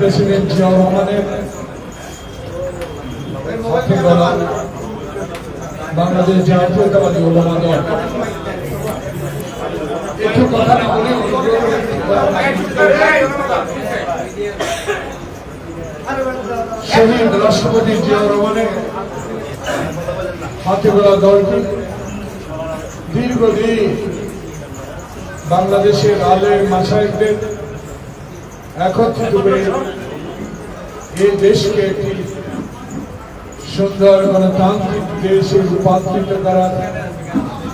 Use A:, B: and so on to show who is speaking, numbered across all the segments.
A: President Zia রহমানের বাংলাদেশ জাতীয়তাবাদী ওলামা দল একটু কথা না বলে শহীদ রাষ্ট্রপতি জিয়া রহমানের হাতে গড়া দলটি দীর্ঘদিন বাংলাদেশের আলের মাসায়কদের একত্রিত করে এই দেশকে একটি সুন্দর গণতান্ত্রিক দেশে রূপান্তরিত করার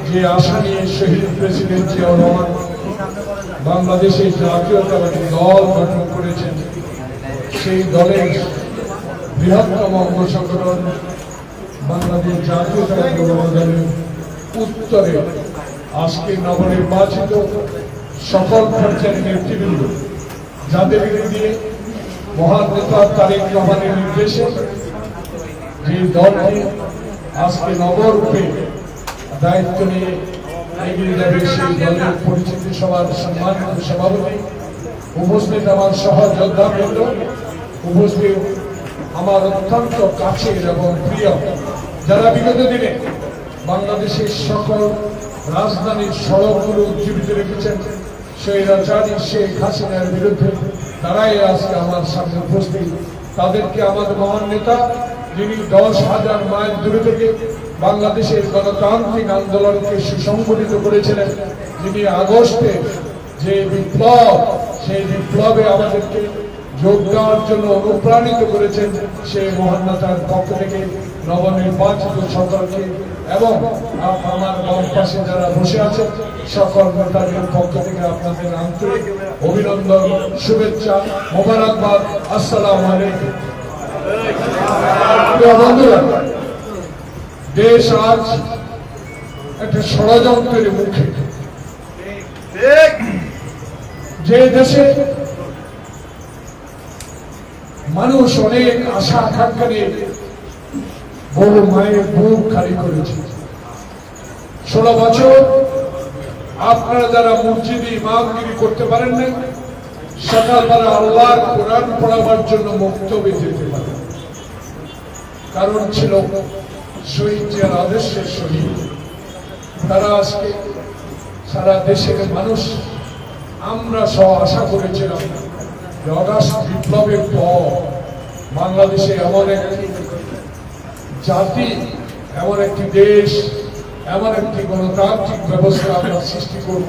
A: যে আশা নিয়ে শহীদ প্রেসিডেন্ট জিয়াউর রহমান বাংলাদেশের জাতীয়তাবাদী দল গঠন করেছেন, সেই দলের বৃহত্তম সংগঠন বাংলাদেশ জাতীয়তাবাদী দলের উত্তরে আজকে নবনির্বাচিত সকল পর্যায়ের নেতৃবৃন্দ যাদের মহান নেতা তারেক রহমানের নির্দেশে যে দলটি আজকে নবরূপে দায়িত্ব নিয়ে এগিয়ে যাবে সেই দলের পরিচিতি সভার সম্মানিত সভাপতি, উপস্থিত আমার সহযোদ্ধা বৃন্দ উপস্থিত আমার অত্যন্ত কাছের এবং প্রিয় যারা বিগত দিনে বাংলাদেশের সকল রাজধানীর সড়কগুলো উজ্জীবিত রেখেছেন সেই রাজানি শেখ হাসিনার বিরুদ্ধে তারাই আজকে আমার সামনে উপস্থিত। তাদেরকে আমাদের মহান নেতা, যিনি দশ হাজার মাইল দূরে থেকে বাংলাদেশের গণতান্ত্রিক আন্দোলনকে সুসংগঠিত করেছিলেন, যিনি আগস্টে যে বিপ্লব, সেই বিপ্লবে আমাদেরকে যোগ দেওয়ার জন্য অনুপ্রাণিত করেছেন সেই মহান নেতার পক্ষ থেকে নবনির্বাচিত সকলকে এবং আমার বাম পাশে যারা বসে আছেন সকল নেতাদের পক্ষ থেকে আপনাদের আন্তরিক অভিনন্দন, শুভেচ্ছা, মোবারকবাদ, আসসালাম আলাইকুম। দেশ আজ একটা ষড়যন্ত্রের মুখে। যে দেশে মানুষ অনেক আশা আকাঙ্ক্ষা নিয়ে বহু মায়ের বুক খালি করেছে। ষোলো বছর আপনারা যারা মসজিদে ইমামগিরি করতে পারেন না সকালবেলা আল্লাহর কোরআন পড়াবার জন্য বক্তব্যে যেতে পারেন। কারণ ছিল শহীদ জিয়ার আদর্শের শহীদ। তারা আজকে সারা দেশের মানুষ, আমরা সব আশা করেছিলাম যে অগাস্ট বিপ্লবের পর বাংলাদেশে এমন একটি জাতি, এমন একটি দেশ এমন একটি গণতান্ত্রিক ব্যবস্থা আমরা সৃষ্টি করব,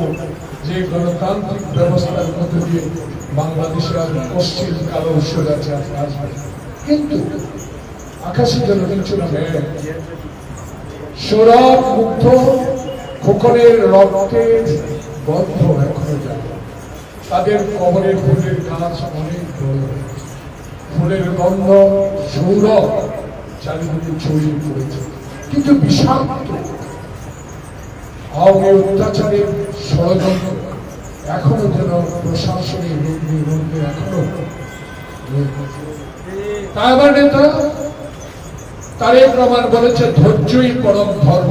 A: যে গণতান্ত্রিক ব্যবস্থার মধ্যে দিয়ে বাংলাদেশে আর পশ্চিম কালো স্বৈরাচার আসবে। কিন্তু আকাশে যেন কিছু সৌরভ মুগ্ধ খোকনের রক্তের গন্ধ এখনও যায় তাদের কবরের ফুলের গাছ অনেক বড়। ফুলের গন্ধ সৌরভ চারিদিকে ছড়িয়ে পড়েছে। কিন্তু বিষাক্ত আওয়ামী অত্যাচারের ষড়যন্ত্র এখনও যেন প্রশাসনের রুগ্নি রুগ্নি এখনও তাই আমার নেতা তারেক রহমান বলেছে, ধৈর্যই পরম ধর্ম।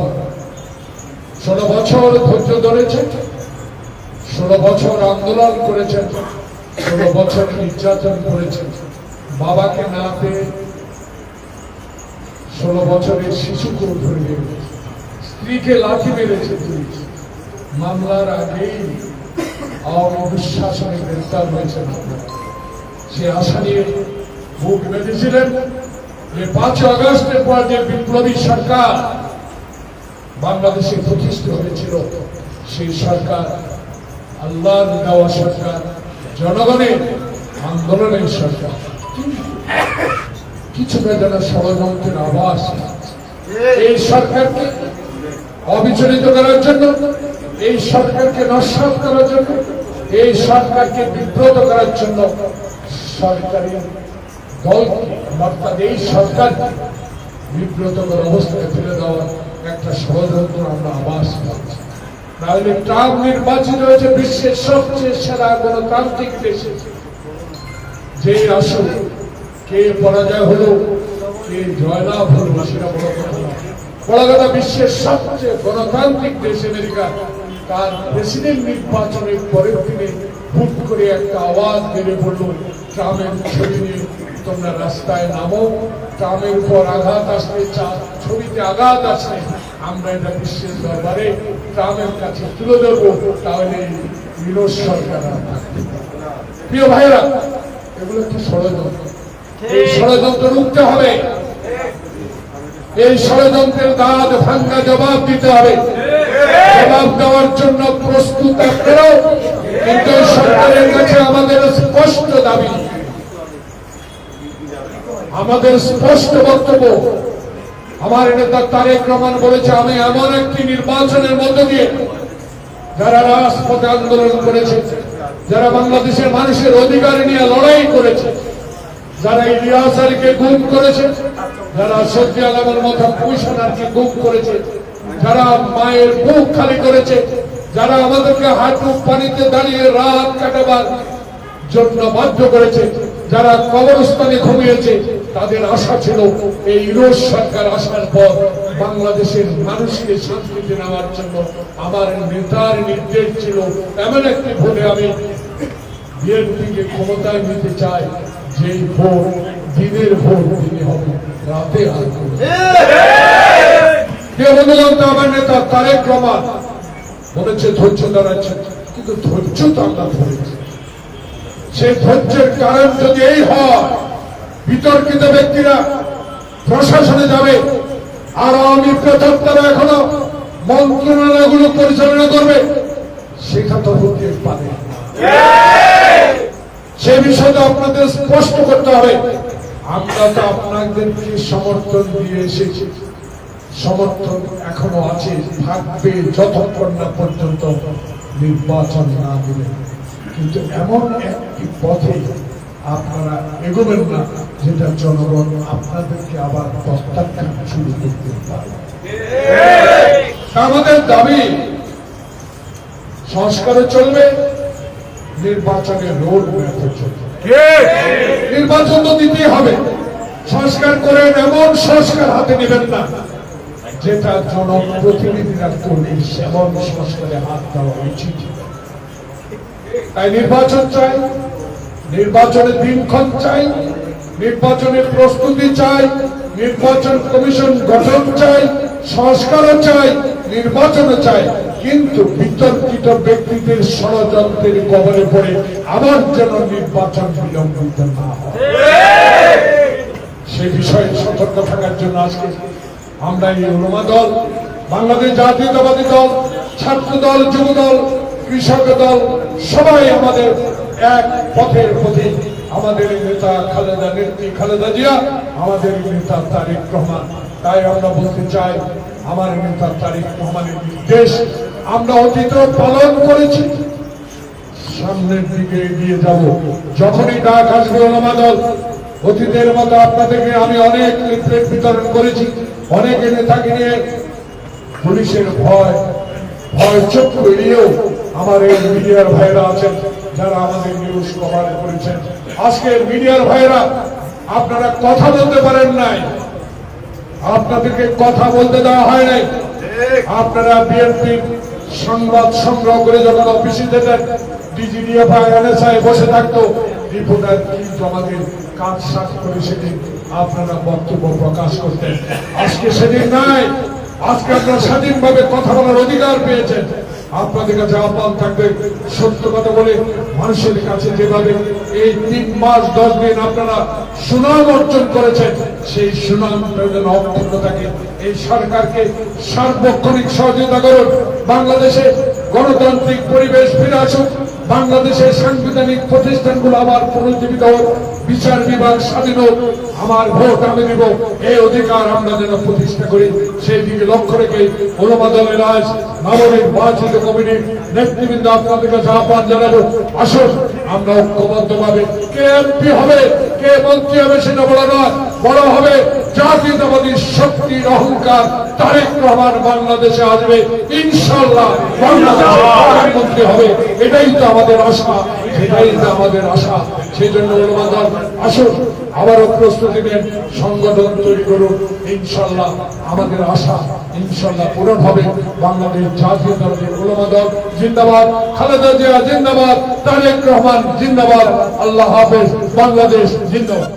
A: ষোলো বছর ধৈর্য ধরেছে, ষোলো বছর আন্দোলন করেছেন ষোলো বছর নির্যাতন করেছেন বাবাকে না পেয়ে ষোলো বছরের শিশুকে ধরে নিয়েছে স্ত্রীকে লাঠি মেরেছে পুলিশ। মামলার আগেই আওয়ামী দুঃশাসনে গ্রেফতার হয়েছেন সে আশা নিয়ে বুক বেঁধেছিলেন যে পাঁচ আগস্টের পর যে বিপ্লবী সরকার বাংলাদেশে প্রতিষ্ঠিত হয়েছিল, সেই সরকার আল্লাহ দেওয়া সরকার, জনগণের আন্দোলনের সরকার। কিছুটা যেন ষড়যন্ত্রের আবাস এই সরকারকে অবিচলিত করার জন্য, এই সরকারকে নস্বাত করার জন্য, এই সরকারকে বিব্রত করার জন্য সরকারি দলকে, অর্থাৎ এই সরকারকে বিব্রতকর অবস্থায় ফেলে দেওয়ার একটা ষড়যন্ত্র আমরা আবাস পাচ্ছি তাহলে ট্রাম্প নির্বাচিত হয়েছে বিশ্বের সবচেয়ে সেরা গণতান্ত্রিক দেশে। যে আসলে কে পরাজয় হলো, কে জয়লাভ হলো, সেটা কথা বিশ্বের সবচেয়ে গণতান্ত্রিক দেশ আমেরিকা তার প্রেসিডেন্ট নির্বাচনের পরের দিনে হুট করে একটা আওয়াজ বেড়ে পড়ল ট্রামের ছবি নিয়ে তোমরা রাস্তায় নামো ট্রামের উপর আঘাত আসলে ছবিতে আঘাত আসলে আমরা এটা বিশ্বের দরবারে ট্রামের কাছে তুলে ধরবো তাহলে বিরোধ সরকার। প্রিয় ভাইরা এগুলো কি ষড়যন্ত্র। এই ষড়যন্ত্র রুখতে হবে। এই ষড়যন্ত্রের দাঁত ভাঙ্গা জবাব দিতে হবে। জবাব দেওয়ার জন্য প্রস্তুত আপনারাও, কিন্তু সরকারের কাছে আমাদের স্পষ্ট দাবি। আমাদের স্পষ্ট বক্তব্য, আমার নেতা তারেক রহমান বলেছে, আমি এমন একটি নির্বাচনের মধ্য দিয়ে যারা রাজপথে আন্দোলন করেছে, যারা বাংলাদেশের মানুষের অধিকার নিয়ে লড়াই করেছে, যারা ইলিয়াস আলীকে গুম করেছে যারা সত্যি আলমের মতো কমিশনারকে গুম করেছে, যারা মায়ের বুক খালি করেছে, যারা আমাদেরকে হাঁটু পানিতে দাঁড়িয়ে রাত কাটাবার জন্য বাধ্য করেছে, যারা কবরস্থানে ঘুমিয়েছে, তাদের আশা ছিল এই ইউরোপ সরকার আসার পর বাংলাদেশের মানুষকে শান্তিতে নেওয়ার জন্য আমার নেতার নির্দেশ ছিল, এমন একটি ভোটে আমি বিএনপিকে ক্ষমতায় নিতে চাই যে ভোট দিনের ভোট দিনে হবে, রাতে আমার নেতা তারেক রহমান? বলেছে ধৈর্য দাঁড়াচ্ছে কিন্তু ধৈর্য তো আমরা ধরেছি। সেই ধৈর্যের কারণ যদি এই হয়, বিতর্কিত ব্যক্তিরা প্রশাসনে যাবে, আর আওয়ামী প্রচারতারা এখনও মন্ত্রণালয়গুলো পরিচালনা করবে, সেটা তো হতে সে বিষয়টা আপনাদের স্পষ্ট করতে হবে। আমরা তো আপনাদেরকে সমর্থন দিয়ে এসেছি। সমর্থন এখনও আছে, থাকবে যতক্ষণ না পর্যন্ত নির্বাচন না দিলে। কিন্তু এমন একটি পথে আপনারা এগোবেন না, যেটা জনগণ আপনাদেরকে আবার প্রত্যাখ্যান শুরু করতে পারে। আমাদের দাবি, সংস্কারে চলবে, নির্বাচনে রোড ম্যাপে চলবে। নির্বাচন তো দিতেই হবে। সংস্কার করেন এমন সংস্কার হাতে নেবেন না। যেটা জনপ্রতিনিধিরা করবে, সেমন সংস্কারে হাত দেওয়া উচিত। তাই নির্বাচন চাই নির্বাচনের দিনক্ষণ চাই নির্বাচনের প্রস্তুতি চাই, নির্বাচন কমিশন গঠন চাই, সংস্কারও চাই নির্বাচনও চাই কিন্তু বিতর্কিত ব্যক্তিদের ষড়যন্ত্রের কবলে পড়ে আবার যেন নির্বাচন বিলম্বিত না হয়। সে বিষয়ে সতর্ক থাকার জন্য আজকে আমরা এই ওলমা দল, বাংলাদেশ জাতীয়তাবাদী দল, ছাত্র দল, যুব দল, কৃষক দল, সবাই আমাদের এক পথের প্রতি আমাদের নেতা খালেদা নেত্রী খালেদা জিয়া, আমাদের নেতা তারেক রহমান। তাই আমরা বলতে চাই আমার নেতা তারেক রহমানের নির্দেশ আমরা অতীত পালন করেছি। সামনের দিকে এগিয়ে যাব। যখনই ডাক আসবে ওলামা দল অতীতের মতো আপনাদেরকে আমি অনেক লিফলেট বিতরণ করেছি। অনেক নেতাকে নিয়ে পুলিশের ভয় ভয় চোখ এড়িয়েও আমার এই মিডিয়ার ভাইরা আছেন, যারা আমাদের নিউজ কভার করেছেন। আজকে মিডিয়ার ভাইরা আপনারা কথা বলতে পারেন নাই। আপনাদেরকে কথা বলতে দেওয়া হয় নাই। আপনারা বিএনপি সংবাদ সংগ্রহ করে যখন অফিসে যেতেন ডিজিডিএফআই এনএসআই বসে থাকতো রিপোর্টার কি জমাদের কাজ সাজ করে সেদিন আপনারা বক্তব্য প্রকাশ করতেন। আজকে সেদিন নাই আজকে আপনারা স্বাধীনভাবে কথা বলার অধিকার পেয়েছেন। আপনাদের কাছে আহ্বান থাকবে সত্য কথা বলে মানুষের কাছে যেভাবে এই তিন মাস, দশ দিন আপনারা সুনাম অর্জন করেছেন, সেই সুনাম যেন অক্ষুণ্ণ থাকে এই সরকারকে সার্বক্ষণিক সহযোগিতা করুন। বাংলাদেশে গণতান্ত্রিক পরিবেশ ফিরে আসুক। বাংলাদেশের সাংবিধানিক প্রতিষ্ঠানগুলো আবার পুনর্জীবিত বিচার বিভাগ স্বাধীন হোক, আমার ভোট আমি দিব এই অধিকার আমরা যেন প্রতিষ্ঠা করি, সেই দিকে লক্ষ্য রেখে দলের আজ নবনির্বাচিত কমিটির নেতৃবৃন্দ আপনাদের কাছে আহ্বান জানাব। আসুন, আমরা ঐক্যবদ্ধ ভাবে কে এমপি হবে, কে মন্ত্রী হবে সেটা বড় নয়, বড় হবে জাতীয়তাবাদী শক্তির অহংকার তারেক রহমান বাংলাদেশে আসবে। ইনশাল্লাহ বাংলাদেশের প্রধানমন্ত্রী হবে। এটাই তো আমাদের আশা সেটাই তো আমাদের আশা। সেই জন্য দল আসুন আবারও প্রস্তুতি নেন সংগঠন তৈরি করুন। ইনশাল্লাহ আমাদের আশা ইনশাল্লাহ পূরণ হবে। বাংলাদেশ জাতীয় দলের ওলামা জিন্দাবাদ। খালেদা জিয়া জিন্দাবাদ তারেক রহমান জিন্দাবাদ। আল্লাহ হাফেজ বাংলাদেশ জিন্দাবাদ।